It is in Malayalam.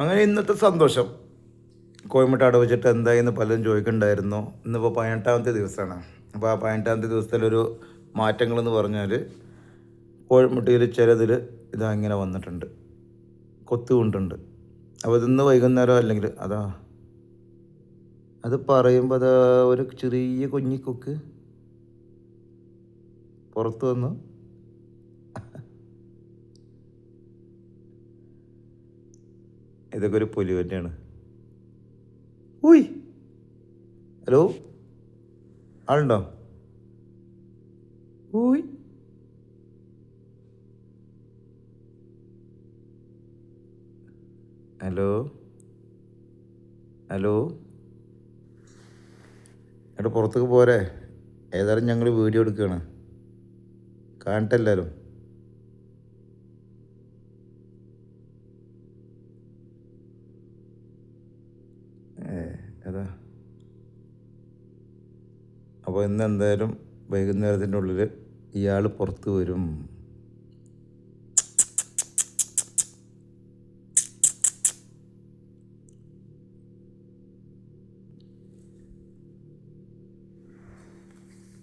അങ്ങനെ ഇന്നത്തെ സന്തോഷം. കോയമ്പട്ടാട് വെച്ചിട്ട് എന്തായെന്ന് പലരും ചോദിക്കണ്ടായിരുന്നു. ഇന്നിപ്പോൾ പതിനെട്ടാമത്തെ ദിവസമാണ്. അപ്പോൾ ആ പതിനെട്ടാമത്തെ ദിവസത്തിലൊരു മാറ്റങ്ങളെന്ന് പറഞ്ഞാൽ കോഴിമുട്ടിയിൽ ചിലതിൽ ഇതാ ഇങ്ങനെ വന്നിട്ടുണ്ട്. കൊത്തുകൊണ്ടുണ്ട്. അപ്പോൾ ഇതിന്ന് വൈകുന്നേരം അല്ലെങ്കിൽ അതാ അത് പറയുമ്പോൾ അതാ ഒരു ചെറിയ കുഞ്ഞിക്കൊക്ക് പുറത്ത് വന്നു. ഇതൊക്കെ ഒരു പുലി തന്നെയാണ് ഉയ്. ഹലോ? ആളുണ്ടോ? ഉയ്. ഹലോ? ഹലോ? എടാ പുറത്തേക്ക് പോരെ. ഏതായാലും ഞങ്ങൾ വീഡിയോ എടുക്കുകയാണ് കാണട്ടെ അതാ അപ്പോൾ ഇന്ന് എന്തായാലും വൈകുന്നേരത്തിന്റെ ഉള്ളിൽ ഇയാൾ പുറത്ത് വരും.